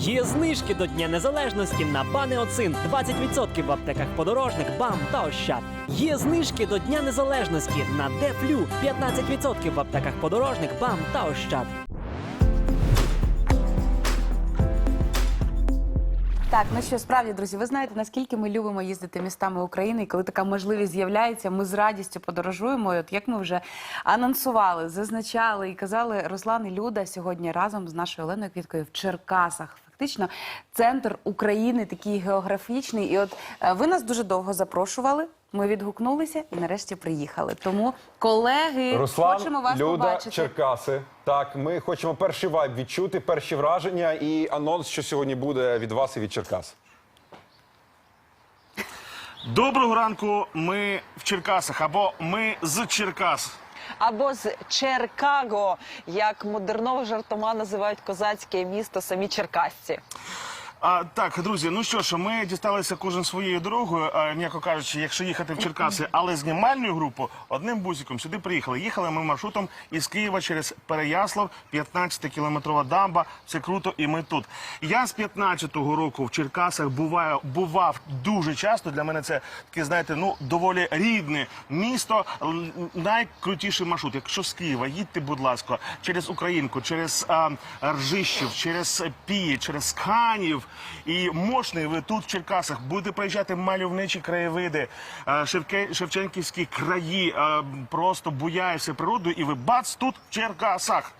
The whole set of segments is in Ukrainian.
Є знижки до Дня Незалежності на Банеоцин 20% в аптеках подорожник, БАМ та Ощад. Є знижки до Дня Незалежності на Дефлю 15% в аптеках подорожник, БАМ та Ощад. Так, ну що справді, друзі, ви знаєте, наскільки ми любимо їздити містами України, і коли така можливість з'являється, ми з радістю подорожуємо. І От як ми вже анонсували, зазначали і казали, Руслан і Люда сьогодні разом з нашою Оленою Квіткою в Черкасах. Фактично, центр України такий географічний. І от е, ви нас дуже довго запрошували. Ми відгукнулися і нарешті приїхали. Тому, колеги, Руслан, хочемо вас Люда, побачити. Черкаси. Так, ми хочемо перший вайб відчути, перші враження і анонс, що сьогодні буде від вас і від Черкас. Доброго ранку. Ми в Черкасах або ми з Черкас. Або з Черкаго, як модерного жартома називають козацьке місто самі черкасці. А так, друзі, ну що ж, ми дісталися кожен своєю дорогою, а, м'яко кажучи, якщо їхати в Черкаси, але знімальною групу одним бусиком сюди приїхали. Їхали ми маршрутом із Києва через Переяслав, 15-кілометрова дамба. Все круто, і ми тут. Я з 15-го року в Черкасах буваю, бував дуже часто. Для мене це таке, знаєте, ну доволі рідне місто. Найкрутіший маршрут. Якщо з Києва їдьте, будь ласка, через Українку, через а, Ржищів, через Пії, через Канів і Мошний. Ви тут в Черкасах будете проїжджати мальовничі краєвиди, а, Шевке- Шевченківські краї, а, просто буяєшся природою, і ви бац тут в Черкасах.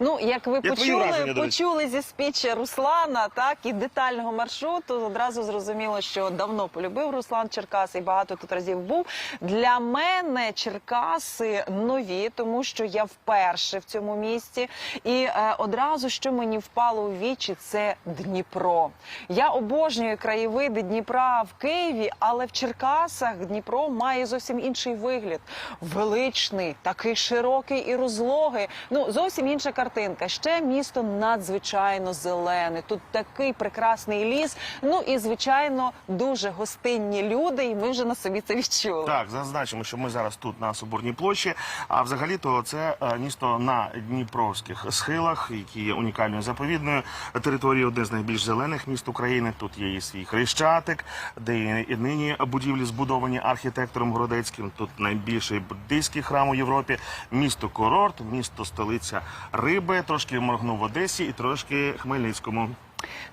Ну, як ви твої почули, враження, почули зі спічі Руслана, так і детального маршруту. Одразу зрозуміло, що давно полюбив Руслан Черкаси і багато тут разів був. Для мене Черкаси нові, тому що я вперше в цьому місті. І е, одразу, що мені впало у вічі, це Дніпро. Я обожнюю краєвиди Дніпра в Києві, але в Черкасах Дніпро має зовсім інший вигляд. Величний, такий широкий і розлогий. Ну зовсім інша картинка. Ще місто надзвичайно зелене. Тут такий прекрасний ліс. Ну і звичайно дуже гостинні люди. І ми вже на собі це відчули. Так, зазначимо, що ми зараз тут на Соборній площі. А взагалі-то це е, місто на Дніпровських схилах, які є унікальною заповідною територією, одне з найбільш зелених міст України. Тут є і свій хрещатик, де і нині будівлі збудовані архітектором Городецьким. Тут найбільший буддийський храм у Європі. Місто курорт, місто столиця риби. Трошки моргнув в Одесі і трошки Хмельницькому.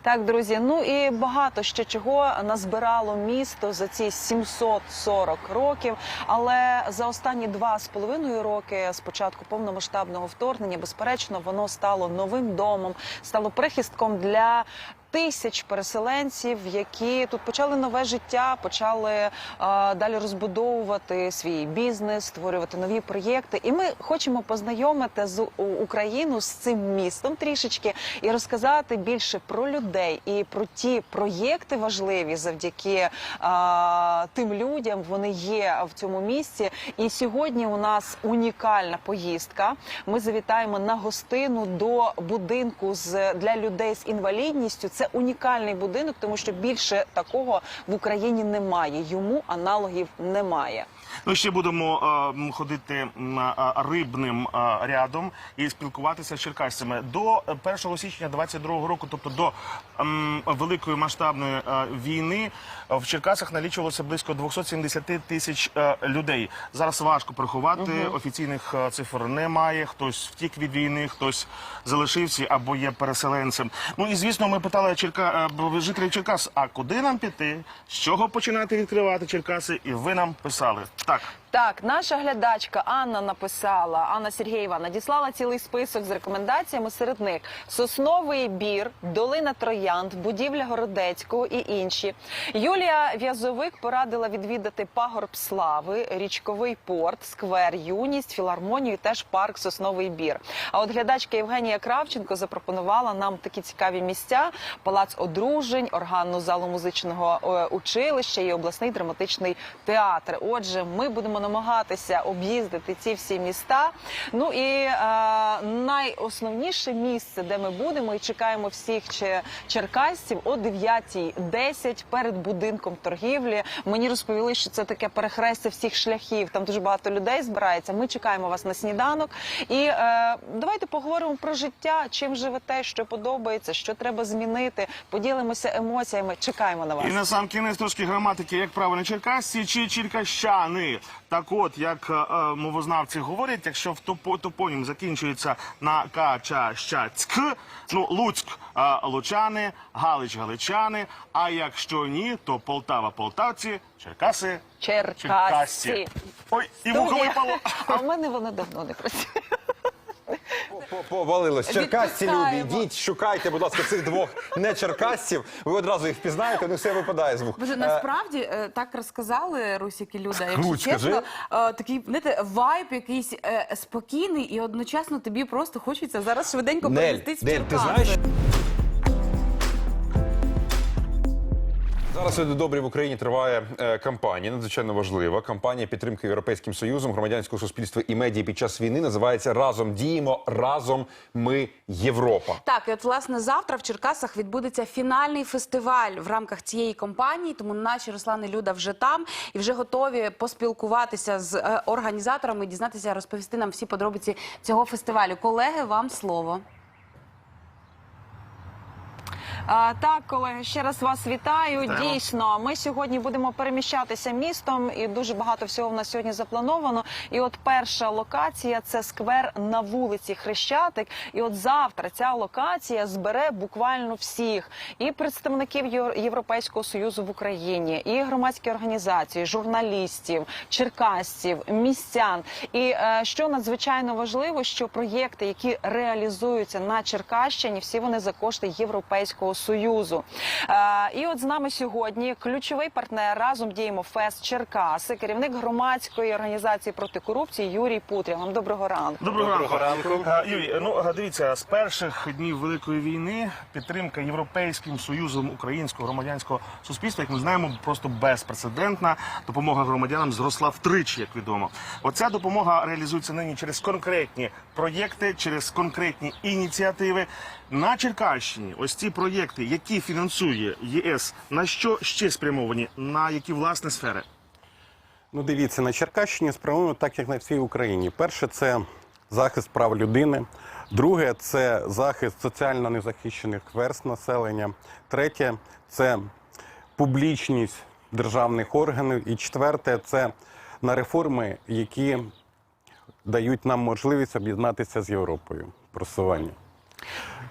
Так, друзі, ну і багато ще чого назбирало місто за ці 740 років. Але за останні два з половиною роки з початку повномасштабного вторгнення, безперечно, воно стало новим домом, стало прихистком для. Тисяч переселенців, які тут почали нове життя, почали е, далі розбудовувати свій бізнес, створювати нові проєкти. І ми хочемо познайомити з Україну з цим містом трішечки і розказати більше про людей і про ті проєкти важливі завдяки е, тим людям. Вони є в цьому місці. І сьогодні у нас унікальна поїздка. Ми завітаємо на гостину до будинку з для людей з інвалідністю. Це унікальний будинок, тому що більше такого в Україні немає. Йому аналогів немає. Ну, ще будемо е, ходити е, рибним е, рядом і спілкуватися з черкасцями. До е, 1 січня 22 року, тобто до великої масштабної е, війни, е, в Черкасах налічувалося близько 270 тисяч е, людей. Зараз важко приховати. Офіційних е, цифр немає. Хтось втік від війни, хтось залишився або є переселенцем. Ну і звісно, ми питали Черка... е, жителів Черкас, а куди нам піти? З чого починати відкривати Черкаси? І ви нам писали. Так. Так, наша глядачка Анна написала, Анна Сергієва надіслала цілий список з рекомендаціями. Серед них сосновий бір, долина Троянд, будівля Городецького і інші. Юлія В'язовик порадила відвідати пагорб слави, річковий порт, сквер Юність, філармонію, і теж парк Сосновий бір. А от глядачка Євгенія Кравченко запропонувала нам такі цікаві місця: палац одружень, органну залу музичного е, училища і обласний драматичний театр. Отже, ми будемо намагатися об'їздити ці всі міста. Ну і е, найосновніше місце, де ми будемо і чекаємо всіх че- черкасців о 9.10 перед будинком торгівлі. Мені розповіли, що це таке перехрестя всіх шляхів. Там дуже багато людей збирається. Ми чекаємо вас на сніданок. І е, давайте поговоримо про життя. Чим живете, що подобається, що треба змінити. Поділимося емоціями. Чекаємо на вас. І на сам кінець трошки граматики, як правильно черкасці чи черкащани. Так от, як е, е, мовознавці говорять, якщо в топо, топонім закінчується на ка, ча, ща, цк, ну, Луцьк е, лучани, Галич галичани, а якщо ні, то Полтава полтавці, Черкаси Черкасці. черкасці. Ой, і Студія. випало. А в мене вона давно не працює. По- Повалилось. Черкасці любі, йдіть, шукайте, будь ласка, цих двох не черкасців. Ви одразу їх впізнаєте, не все випадає з вух. Боже, Е, насправді е, так розказали русіки люди, Люда. Якщо чесно, е, такий знаєте, вайб якийсь е, спокійний, і одночасно тобі просто хочеться зараз швиденько Нель, в Черкаси. Зараз люди добрі в Україні триває е, кампанія, надзвичайно важлива. Кампанія підтримки Європейським Союзом, громадянського суспільства і медіа під час війни називається Разом діємо, разом ми Європа. Так, і от власне завтра в Черкасах відбудеться фінальний фестиваль в рамках цієї кампанії. Тому наші Руслан і Люда вже там і вже готові поспілкуватися з е, організаторами, дізнатися, розповісти нам всі подробиці цього фестивалю. Колеги, вам слово. Так, колеги, ще раз вас вітаю. Дійсно, ми сьогодні будемо переміщатися містом, і дуже багато всього в нас сьогодні заплановано. І от перша локація це сквер на вулиці Хрещатик. І от завтра ця локація збере буквально всіх і представників Європейського союзу в Україні, і громадські організації, журналістів, черкасців, містян. І е, що надзвичайно важливо, що проєкти, які реалізуються на Черкащині, всі вони за кошти Європейського союзу. Е, і от з нами сьогодні ключовий партнер разом діємо Фест Черкаси, керівник громадської організації проти корупції Юрій Путря. Вам доброго ранку. Доброго ранку. Е, Юрій, ну дивіться, з перших днів Великої війни підтримка Європейським Союзом українського громадянського суспільства, як ми знаємо, просто безпрецедентна. Допомога громадянам зросла втричі, як відомо. Оця допомога реалізується нині через конкретні проєкти, через конкретні ініціативи. На Черкащині ось ці проєкти, які фінансує ЄС, на що ще спрямовані, на які власне сфери? Ну, дивіться, на Черкащині спрямовано так, як на всій Україні. Перше це захист прав людини. Друге це захист соціально незахищених верст населення. Третє це публічність державних органів. І четверте це на реформи, які дають нам можливість об'єднатися з Європою. Просування.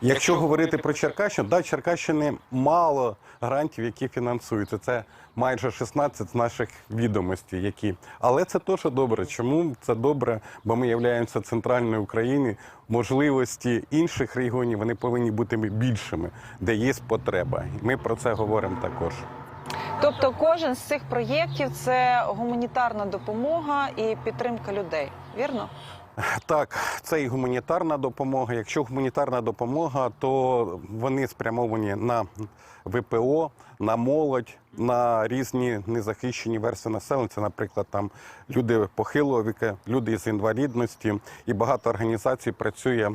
Якщо говорити про Черкащину, да, Черкащини мало грантів, які фінансуються. Це майже 16 з наших відомостей, які. Але це теж добре. Чому це добре? Бо ми являємося центральною Україною. Можливості інших регіонів вони повинні бути більшими, де є потреба. Ми про це говоримо також. Тобто, кожен з цих проєктів це гуманітарна допомога і підтримка людей. Вірно? Так, це і гуманітарна допомога. Якщо гуманітарна допомога, то вони спрямовані на ВПО, на молодь, на різні незахищені верстви населення. Це, наприклад, там люди похилого віку, люди з інвалідності, і багато організацій працює.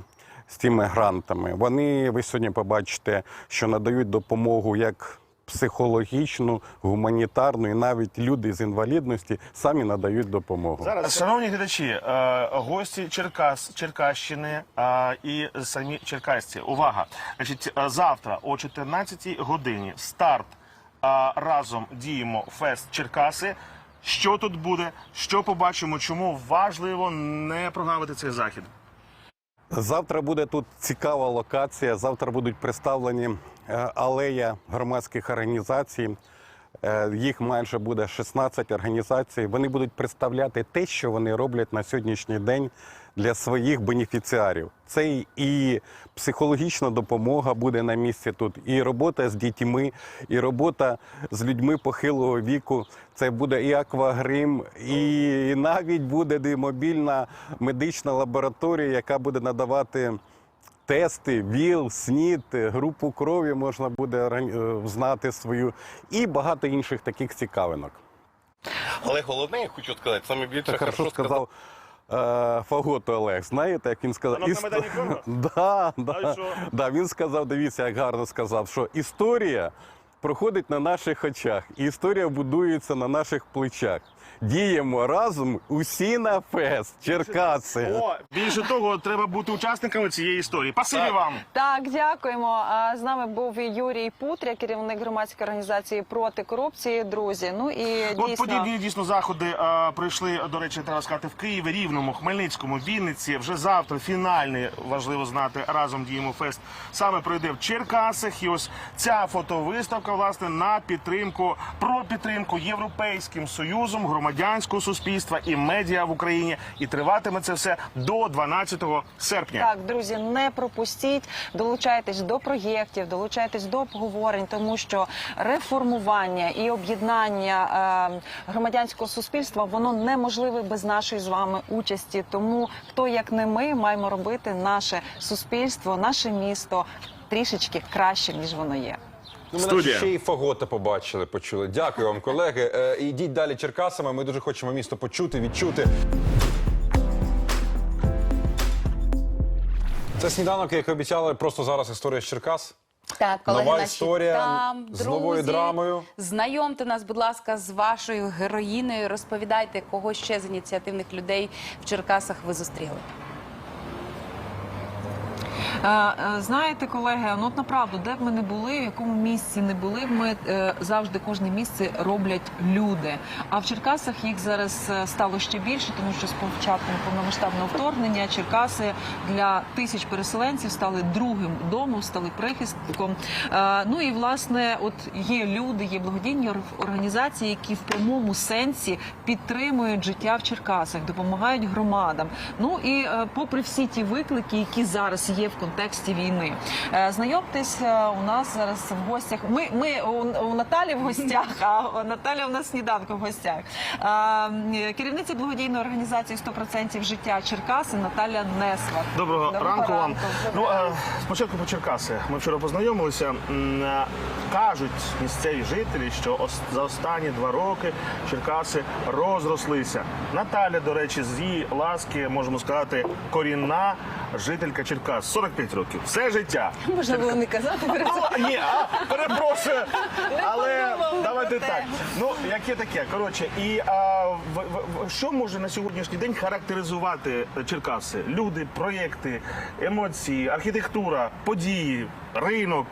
З цими грантами вони ви сьогодні побачите, що надають допомогу як психологічну, гуманітарну, і навіть люди з інвалідності самі надають допомогу. Зараз, шановні глядачі, е, гості Черкас, Черкащини е, і самі черкасці. Увага! Значить, е, завтра о 14 годині старт е, разом діємо фест Черкаси. Що тут буде? Що побачимо? Чому важливо не прогавити цей захід? Завтра буде тут цікава локація. Завтра будуть представлені е, алея громадських організацій. Е, Їх майже буде 16 організацій. Вони будуть представляти те, що вони роблять на сьогоднішній день для своїх бенефіціарів. Це і психологічна допомога буде на місці тут, і робота з дітьми, і робота з людьми похилого віку. Це буде і аквагрим, і навіть буде мобільна медична лабораторія, яка буде надавати. Тести, ВІЛ, СНІД, групу крові можна буде е, знати свою і багато інших таких цікавинок. Але головне, я хочу сказати, саме більше Це хорошо сказав е, Фагото Олег. Знаєте, як він сказав? Фронту? Да, да, да, він сказав, дивіться, як гарно сказав, що історія проходить на наших очах, і історія будується на наших плечах. Діємо разом усі на фест, Черкаси. О, більше того, треба бути учасниками цієї історії. Спасибі вам. Так, дякуємо. А з нами був Юрій Путря, керівник громадської організації проти корупції. Друзі. Ну і От подібні дійсно заходи а, прийшли, до речі, треба сказати, в Києві, Рівному, Хмельницькому, Вінниці. Вже завтра фінальний, важливо знати, разом діємо фест. Саме пройде в Черкасах. І ось ця фотовиставка, власне, на підтримку про підтримку Європейським Союзом громадянського суспільства і медіа в Україні. І триватиме це все до 12 серпня. Так, друзі, не пропустіть, долучайтесь до проєктів, долучайтесь до обговорень, тому що реформування і об'єднання е, громадянського суспільства воно неможливе без нашої з вами участі. Тому хто як не ми маємо робити наше суспільство, наше місто трішечки краще ніж воно є. Ну, ми Студія. наче ще і Фагота побачили, почули. Дякую вам, колеги. Е, Ідіть далі Черкасами. Ми дуже хочемо місто почути, відчути. Це сніданок, як і обіцяли, просто зараз історія з Черкас. Так, колеги Нова наші історія там, з новою друзі, драмою. Знайомте нас, будь ласка, з вашою героїнею. Розповідайте, кого ще з ініціативних людей в Черкасах ви зустріли. Е, е, Знаєте, колеги, ну от направду, де б ми не були, в якому місці не були, ми е, завжди кожне місце роблять люди. А в Черкасах їх зараз стало ще більше, тому що з початком повномасштабного вторгнення Черкаси для тисяч переселенців стали другим домом, стали прихистком. Ну і власне, от є люди, є благодійні ор- організації, які в прямому сенсі підтримують життя в Черкасах, допомагають громадам. Ну і попри всі ті виклики, які зараз є в контексті війни. Е, Знайомтесь, е, у нас зараз в гостях. Ми, ми у, Наталі в гостях, а Наталя у нас сніданку в гостях. Е, Керівниця благодійної організації «100% життя Черкаси Наталя Несва. Доброго, ранку вам. Ну Доброго спочатку по Черкаси. Ми вчора познайомилися. Кажуть місцеві жителі, що за останні два роки Черкаси розрослися. Наталя, до речі, з її ласки можемо сказати, корінна жителька Черкас. 45 років. Все життя. Можна було не казати. А, ні, а, перепрошую. Але давайте так. Ну, яке таке. Коротше, і а, в, в- в- що може на сьогоднішній день характеризувати Черкаси? Люди, проєкти, емоції, архітектура, події, ринок.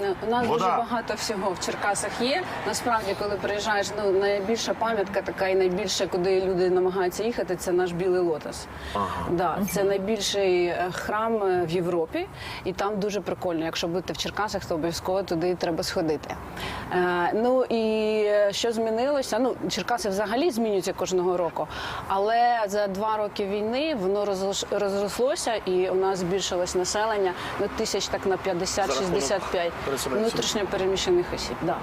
Ну, У нас Вода. дуже багато всього в Черкасах є. Насправді, коли приїжджаєш, ну найбільша пам'ятка така і найбільше, куди люди намагаються їхати, це наш білий лотос. Да, це найбільший е, храм е, в Європі, і там дуже прикольно. Якщо будете в Черкасах, то обов'язково туди треба сходити. Е, ну і е, що змінилося? Ну, Черкаси взагалі змінюються кожного року, але за два роки війни воно розрослося, і у нас збільшилось населення ну, тисяч так на 50-65 переселенців. внутрішньо переміщених осіб. Да.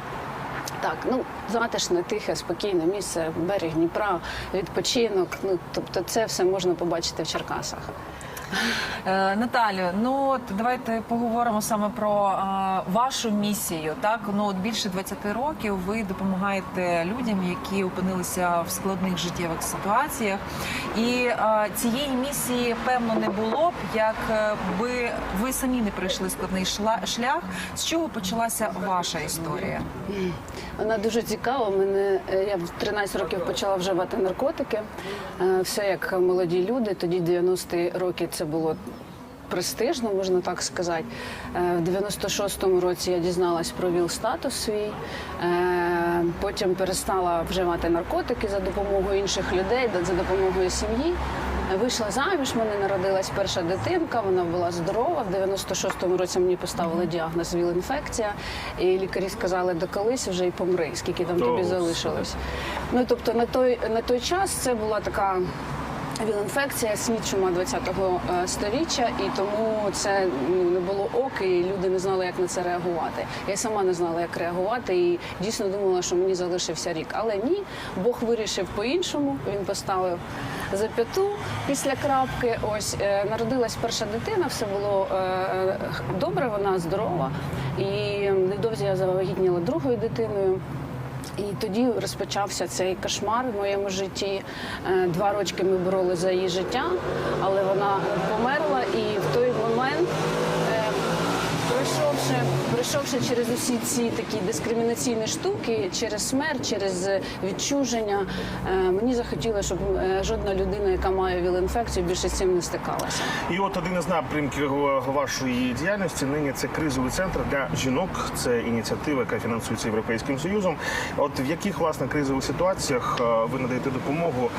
Так, ну затишне, тихе, спокійне місце, берег Дніпра, відпочинок. Ну тобто, це все можна побачити в Черкасах. Е, Наталю, ну от давайте поговоримо саме про е, вашу місію. Так, ну от більше 20 років ви допомагаєте людям, які опинилися в складних життєвих ситуаціях. І е, цієї місії певно не було б, якби ви самі не пройшли складний шлях. З чого почалася ваша історія? Вона дуже цікава. Мене я в 13 років почала вживати наркотики. Все як молоді люди. Тоді 90-ті роки це було. Престижно, можна так сказати. Е, В 96-му році я дізналась про ВІЛ статус свій. Е, Потім перестала вживати наркотики за допомогою інших людей, за допомогою сім'ї. Вийшла заміж, в мене народилась перша дитинка, вона була здорова. В 96-му році мені поставили діагноз ВІЛ-інфекція, і лікарі сказали, до колись вже і помри, скільки там тобі залишилось. Ну тобто на той на той час це була така. Віл-інфекція, світ 20-го е, сторіччя, і тому це ну, не було ок, і люди не знали, як на це реагувати. Я сама не знала, як реагувати, і дійсно думала, що мені залишився рік. Але ні, Бог вирішив по-іншому. Він поставив зап'яту після крапки. Ось е, народилась перша дитина, все було е, добре, вона здорова. І невдовзі я завагітніла другою дитиною. І тоді розпочався цей кошмар в моєму житті. Е, Два роки ми боролися за її життя, але вона померла, і в той момент. Е, Пройшовши, через усі ці такі дискримінаційні штуки, через смерть, через відчуження, е, мені захотілося, щоб е, жодна людина, яка має віл-інфекцію, більше з цим не стикалася. І от один із напрямків вашої діяльності нині це кризовий центр для жінок. Це ініціатива, яка фінансується Європейським Союзом. От в яких власне кризових ситуаціях е, ви надаєте допомогу,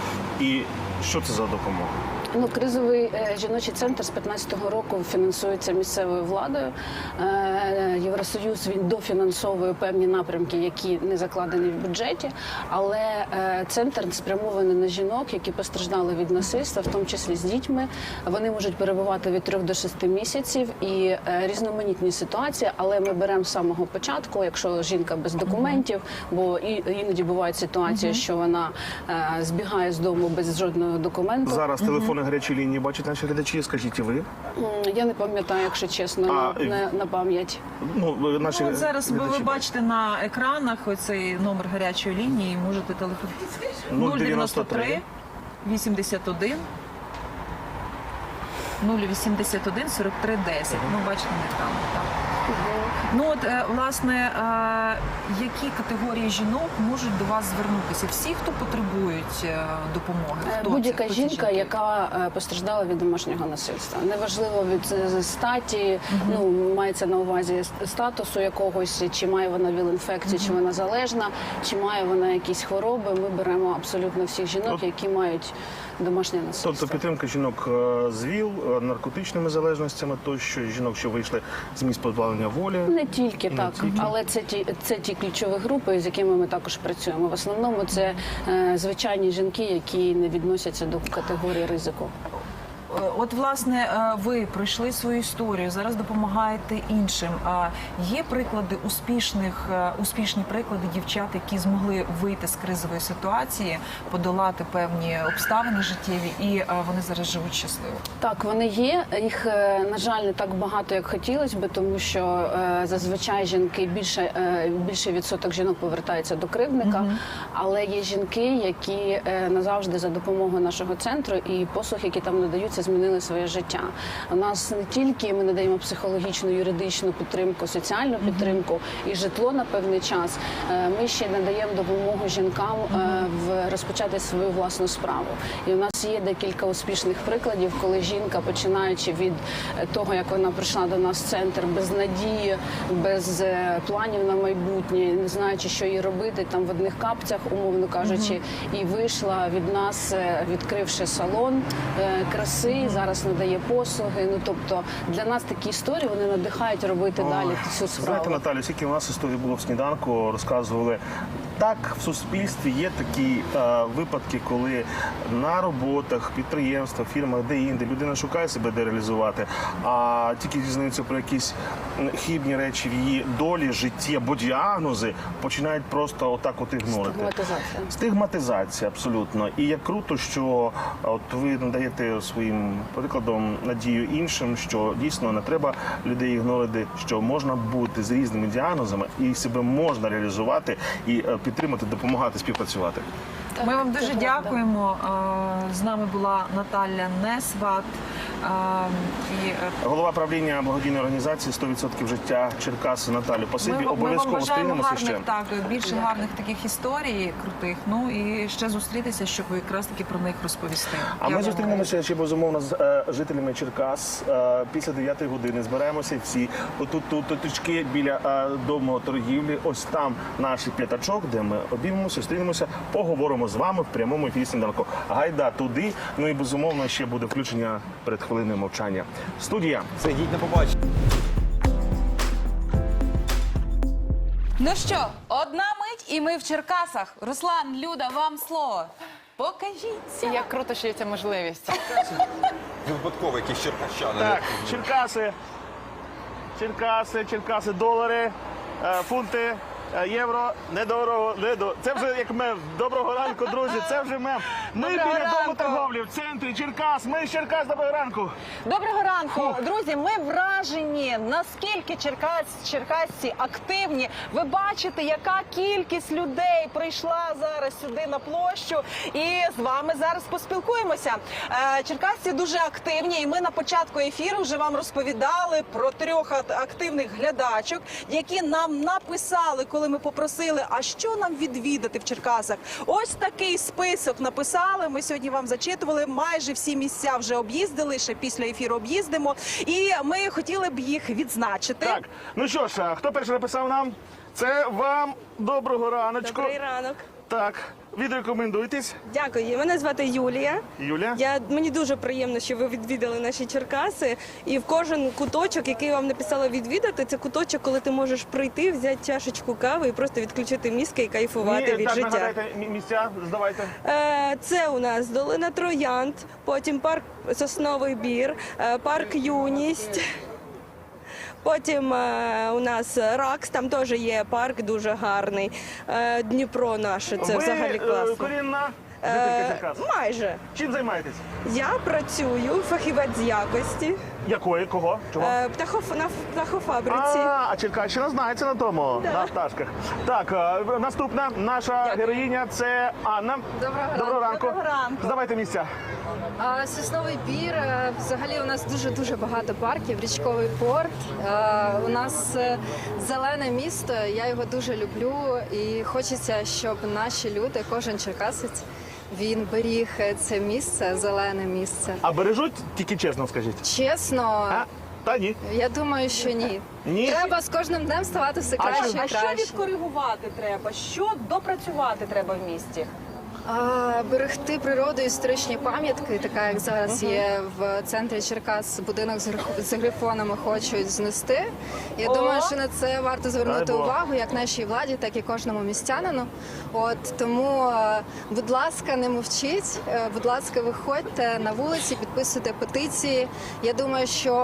і що це за допомога? Ну, кризовий е, жіночий центр з 15-го року фінансується місцевою владою. Е, Євросоюз він дофінансовує певні напрямки, які не закладені в бюджеті. Але е, центр спрямований на жінок, які постраждали від насильства, в тому числі з дітьми. Вони можуть перебувати від 3 до 6 місяців і різноманітні ситуації. Але ми беремо з самого початку, якщо жінка без документів, бо іноді бувають ситуації, що вона збігає з дому без жодного документу. Зараз телефони гарячої лінії бачать наші глядачі. Скажіть і ви? Я не пам'ятаю, якщо чесно, А, на, на пам'ять. Ну наші Ну, от зараз ви, ви бачите на екранах оцей номер гарячої лінії. Можете телефонувати 093 81 081 43 10. Ну, бачите на екранах, так. Ну от е, власне, е, які категорії жінок можуть до вас звернутися? Всі, хто потребують е, допомоги, хто Будь-яка? Хто жінка, жінки? яка постраждала від домашнього насильства, неважливо від статі, ну мається на увазі статусу якогось, чи має вона віл-інфекцію, чи вона залежна, чи має вона якісь хвороби. Ми беремо абсолютно всіх жінок, які мають домашнє насильство. Тобто підтримка жінок з ВІЛ, наркотичними залежностями, тощо жінок, що вийшли з місць позбавлення волі. Не тільки Не так, тільки. але це ті це ті ключові групи, з якими ми також працюємо. В основному це е, звичайні жінки, які не відносяться до категорії ризику. Е, От, власне, е, ви пройшли свою історію, зараз допомагаєте іншим. А є приклади успішних, е, успішні приклади дівчат, які змогли вийти з кризової ситуації, подолати певні обставини життєві, і вони зараз живуть щасливо. Так, вони є. Їх на жаль не так багато, як хотілося би, тому що зазвичай жінки більше е, більший відсоток жінок повертається до кривдника. Але є жінки, які назавжди за допомогою нашого центру і послуг, які там надаються, змінили своє життя. У нас не тільки ми надаємо психологічну, юридичну підтримку, соціальну підтримку і житло на певний час. Е, Ми ще надаємо допомогу жінкам е, в розпочати свою власну справу. І у нас є декілька успішних прикладів, коли жінка, починаючи від е, того, як вона прийшла до нас в центр без надії, без планів на майбутнє, не знаючи, що їй робити, там в одних капцях, умовно кажучи, і вийшла від нас, відкривши салон е, краси, зараз надає послуги. Ну тобто для нас такі історії вони надихають робити далі цю справу. Знаєте, Наталю, скільки у нас історії було в сніданку, розказували. Так, в суспільстві є такі е, випадки, коли на роботах, підприємствах, фірмах, де інде людина шукає себе де реалізувати, а тільки дізнаються про якісь хібні речі в її долі, житті або діагнози, починають просто отак от ігнорити. Стигматизація. Стигматизація, абсолютно. І як круто, що от ви надаєте своїм прикладом надію іншим, що дійсно не треба людей ігнорити, що можна бути з різними діагнозами і себе можна реалізувати і е, підтримати, допомагати, співпрацювати. Ми вам дуже дякуємо. Е, З нами була Наталя Несват. І е, Голова правління благодійної організації «100% життя Черкаси Наталю. Вам обов'язково бажаємо ще. так, більше гарних таких історій крутих. Ну і ще зустрітися, щоб якраз таки про них розповісти. А ми зустрінемося ще безумовно з е, жителями Черкас е, після 9 години. Збираємося всі отут тут точки біля дому торгівлі. Ось там наші п'ятачок, де ми обіймемося, зустрінемося, поговоримо з вами в прямому ефірі сніданку. Гайда туди. Ну і безумовно ще буде включення перед хвилиною мовчання. Студія. Це йдіть на побачення. Ну що, одна мить, і ми в Черкасах. Руслан, Люда, вам слово. Покажіться. Як круто, що є ця можливість. Випадково якісь черкащани. Так, Черкаси. Черкаси, Черкаси, долари, е, фунти. Е, євро. Недорого, недо. Це вже як мем. Доброго ранку, друзі. Це вже мем. Ми Доброго біля дому ранку. торговлі в центрі Черкас. Ми з Черкас. Доброго ранку. Доброго ранку, друзі. Ми вражені, наскільки черкас, черкасці активні. Ви бачите, яка кількість людей прийшла зараз сюди на площу, і з вами зараз поспілкуємося. Е, Черкасці дуже активні, і ми на початку ефіру вже вам розповідали про трьох ат- активних глядачок, які нам написали, коли ми попросили, а що нам відвідати в Черкасах. Ось такий список написали. Ми сьогодні вам зачитували. Майже всі місця вже об'їздили. Ще після ефіру об'їздимо. І ми хотіли б їх відзначити. Так, ну що ж, хто перший написав нам? Це вам доброго раночку. Добрий ранок. Так, відрекомендуйтесь. Дякую. Мене звати Юлія. Юля. Я мені дуже приємно, що ви відвідали наші Черкаси. І в кожен куточок, який вам написала відвідати, це куточок, коли ти можеш прийти, взяти чашечку кави і просто відключити мізки і кайфувати Ні, від так, життя. нагадайте мі- місця, здавайте. Е, Це у нас долина Троянд, потім парк Сосновий Бір, е, парк Юність. Потім е, у нас Ракс, там теж є парк дуже гарний. Е, Дніпро наше, це Ви взагалі е, класно. корінна Е, майже. Чим займаєтесь? Я працюю фахівець якості Якої? Кого? Чого? е, птахоф... на птахофабриці. А, а Черкащина знається на тому, на пташках. Так, е, наступна наша героїня це Анна. Доброго Доброго ранку. Доброго ранку. Здавайте місця. А, Сосновий бір. е, Взагалі у нас дуже дуже багато парків. Річковий порт. Е, У нас е, зелене місто. Я його дуже люблю. І хочеться, щоб наші люди, кожен черкасець, він беріг е, це місце, зелене місце. А бережуть тільки чесно, скажіть. Чесно, А? Та ні. я думаю, що ні. Ні? Треба з кожним днем ставати все А краще А і що відкоригувати треба? Що допрацювати треба в місті? А, берегти природу, історичні пам'ятки, така як зараз є в центрі Черкас, будинок з гриф- з грифонами хочуть знести. Я думаю, що на це варто звернути Дай Бог. увагу як нашій владі, так і кожному містянину. От тому, е, будь ласка, не мовчіть. е, Будь ласка, виходьте на вулиці, підписуйте петиції. Я думаю, що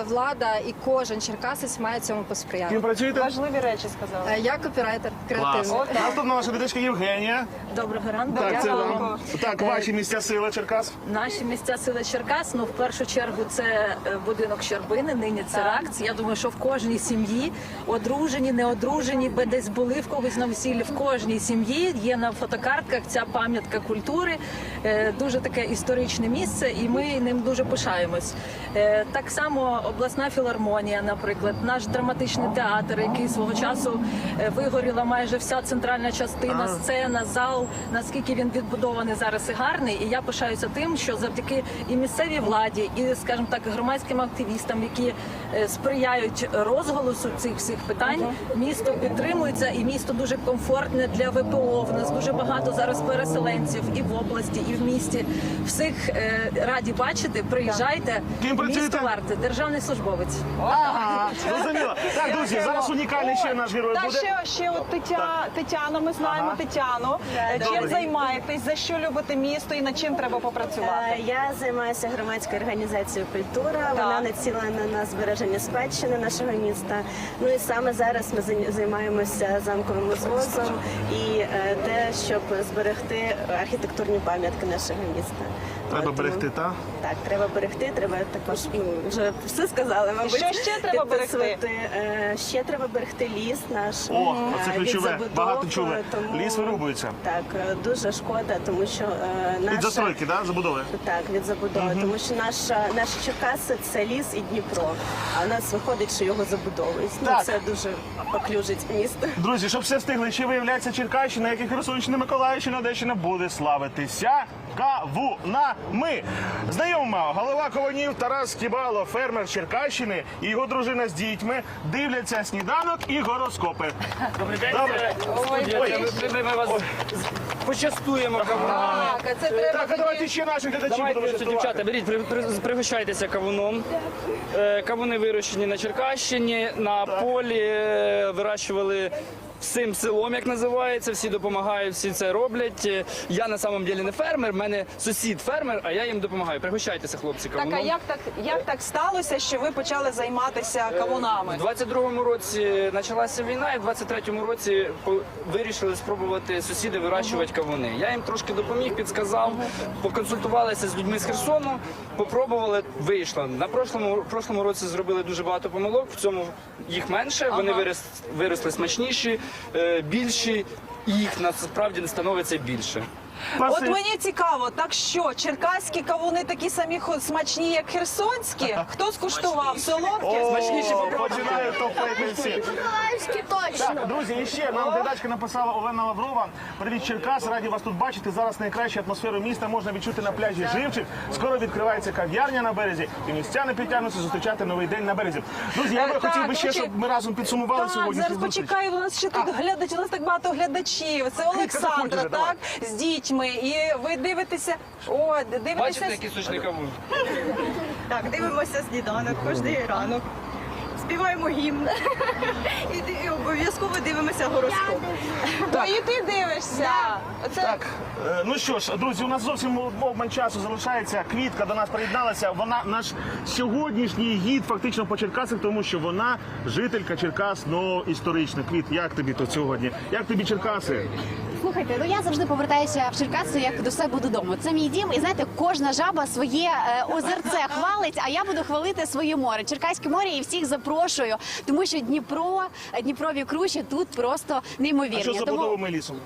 е, влада і кожен черкасець має цьому Ким посприяти. працюєте? Важливі речі сказали. Е, Я копірайтер Клас. креативний. Наступна наша дитячка Євгенія. Доброго ранку. Так, це вам. Так, ваші місця сили Черкас. Наші місця сили Черкас. Ну в першу чергу це е, будинок Щербини. Нині це РАКЦ. Я думаю, що в кожній сім'ї одружені, не одружені, би десь були в когось на весіллі. В кожній сім'ї є на фотокартках ця пам'ятка культури. Е, Дуже таке історичне місце, і ми ним дуже пишаємось. Е, Так само обласна філармонія, наприклад, наш драматичний театр, який свого часу е, вигоріла майже вся центральна частина, сцена, зал. Наскільки він відбудований зараз і гарний. І я пишаюся тим, що завдяки і місцевій владі, і, скажімо так, громадським активістам, які е, сприяють розголосу цих всіх питань, місто підтримується, і місто дуже комфортне для ВПО. В нас дуже багато зараз переселенців і в області, і в місті. Всіх е, раді бачити. Приїжджайте. Ким працюєте? Місто варте, державний службовець. Ага, зрозуміло. Так, друзі, зараз унікальний ще наш герой Та буде. ще, ще от Тетя, Тетяна, ми знаємо Ага. Тетяну. Е, Чим Добре. займаєтесь, за що любите місто і над чим треба попрацювати? Е, Я займаюся громадською організацією культура. Вона націлена на збереження спадщини нашого міста. Ну і саме зараз ми зай- займаємося замковим розвозом і е, те, щоб зберегти архітектурні пам'ятки нашого міста. Треба От, берегти, тому- так? Так, треба берегти. Треба також ну, вже все сказали. Мабуть, що ще треба Підписувати. Е, Ще треба берегти ліс наш. О, е, це від ключове. забудов, Багато чули. тому- Ліс вирубується. Так, е, дуже шкода, тому що е, наша... Від застройки, да, забудови? Так, від забудови, тому що наша наші Черкаси це ліс і Дніпро. А у нас виходить, що його забудовують. Ну Так. це дуже поклюжить місто. Друзі, щоб все встигли, ще виявляється Черкащина, як і Херсонщина, Миколаївщина, Одещина буде славитися кавунами. Знайома голова кавунів Тарас Кібало, фермер Черкащини і його дружина з дітьми дивляться сніданок і гороскопи. Добрий день. Добре. Ой. Ми вас почастуємо кавуном. Так, це треба Так, а давайте ще наших глядачів будемо частувати. дівчата, беріть, при- при- пригощайтеся кавуном. Е, Кавуни вирощені на Черкащині, на полі е, вирощували всім селом, як називається. Всі допомагають, всі це роблять. Е, Я на самом деле не фермер, в мене сусід фермер, а я їм допомагаю. Пригощайтеся, хлопці, Так, а кавуном. як так, як так сталося, що ви почали займатися кавунами? У 22-му році почалася війна, і в 23-му році по- вирішили спробувати сусіди вирощувати кавуни. Я їм трошки допоміг, підсказав, поконсультувалися з людьми з Херсону, попробували, вийшло. На прошлому, прошлому році зробили дуже багато помилок, в цьому їх менше, вони вирос, виросли смачніші, е, більші, і їх насправді не становиться більше. От мені цікаво, так що черкаські кавуни такі самі хо- смачні, як херсонські? Хто скуштував? Солодкі? Смачніші попробуйте. Починає топити всі. Миколаївські точно. Так, друзі, і ще нам глядачка написала Олена Лаврова. Привіт, Черкас, раді вас тут бачити. Зараз найкращу атмосферу міста можна відчути на пляжі Живчик. Скоро відкривається кав'ярня на березі, і містяни підтягнуться зустрічати новий день на березі. Друзі, я Е, би так, хотів би ще, щоб ми разом підсумували Так, сьогодні. зараз почекаю, у нас ще тут глядачі, у нас так багато глядачів. Це Олександра, так, з дітьми. І ви дивитеся, о, дивитеся. Бачите, який сочний кавун? Так, дивимося сніданок кожний ранок. Співаємо гімн і, обов'язково дивимося гороскоп. То і ти дивишся. Це Так, е, ну що ж, друзі, у нас зовсім обман часу залишається. Квітка до нас приєдналася. Вона наш сьогоднішній гід фактично по Черкасах, тому що вона жителька Черкас, ну історична. Квіт, як тобі тут сьогодні? Як тобі Черкаси? Слухайте, ну я завжди повертаюся в Черкаси як до себе додому. Це мій дім, і знаєте, кожна жаба своє е, озерце хвалить, а я буду хвалити своє море. Черкаське море і всіх запрошую, тому що Дніпро, Дніпрові кручі тут просто неймовірні. А що за Тому- забудовами лісом?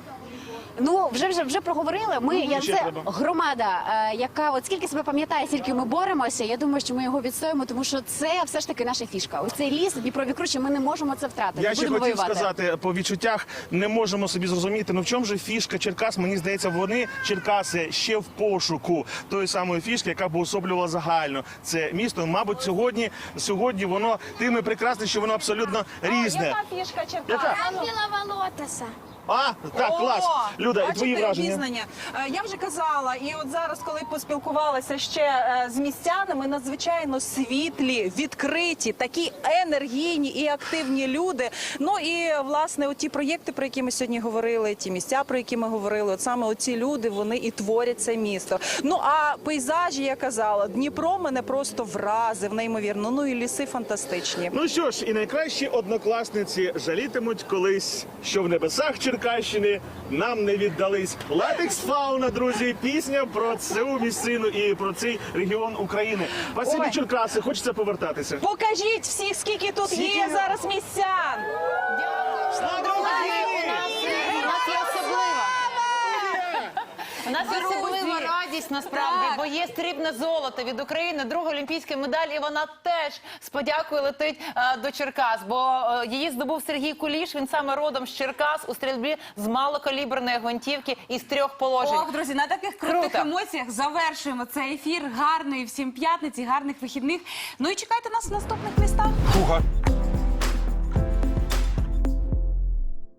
Ну вже вже вже проговорили. Ми Ну, я це треба. громада, е, яка от скільки себе пам'ятає, стільки ми боремося. Я думаю, що ми його відстоїмо, тому що це все ж таки наша фішка. Ось цей ліс, Дніпрові кручі. Ми не можемо це втратити. Я ще хотів воювати. сказати по відчуттях, не можемо собі зрозуміти. Ну в чому же фішка Черкас? Мені здається, вони Черкаси ще в пошуку тої самої фішки, яка б уособлювала загально це місто. Мабуть, сьогодні сьогодні воно тим і прекрасне, що воно абсолютно різне. яка фішка Черкас? Яка? Ангела Волотеса. А так, клас. Люда, і твої враження. обізнання. Е, Я вже казала, і от зараз, коли поспілкувалася ще е, з містянами, надзвичайно світлі, відкриті, такі енергійні і активні люди. Ну і власне, оті проєкти, про які ми сьогодні говорили, ті місця, про які ми говорили, от саме оці люди, вони і творять це місто. Ну а пейзажі, я казала, Дніпро мене просто вразив, неймовірно. Ну і ліси фантастичні. Ну що ж, і найкращі однокласниці жалітимуть колись, що в небесах Черкащини нам не віддались. Латекс фауна, друзі, пісня про цю місцину і про цей регіон України. Василі Ой. Черкаси, хочеться повертатися. Покажіть всіх, скільки тут є зараз містян. Слава Україні! У нас є особлива. У нас є особлива радість насправді, бо є срібне золото від України, друга олімпійська медаль, і вона теж з подякою летить е, до Черкас. Бо е, її здобув Сергій Куліш. Він саме родом з Черкас у стрільбі з малокаліберної гвинтівки із трьох положень. Ох, друзі, на таких крутих Круто. емоціях завершуємо цей ефір. Гарної всім п'ятниці, гарних вихідних. Ну і чекайте нас в наступних містах. Хуга.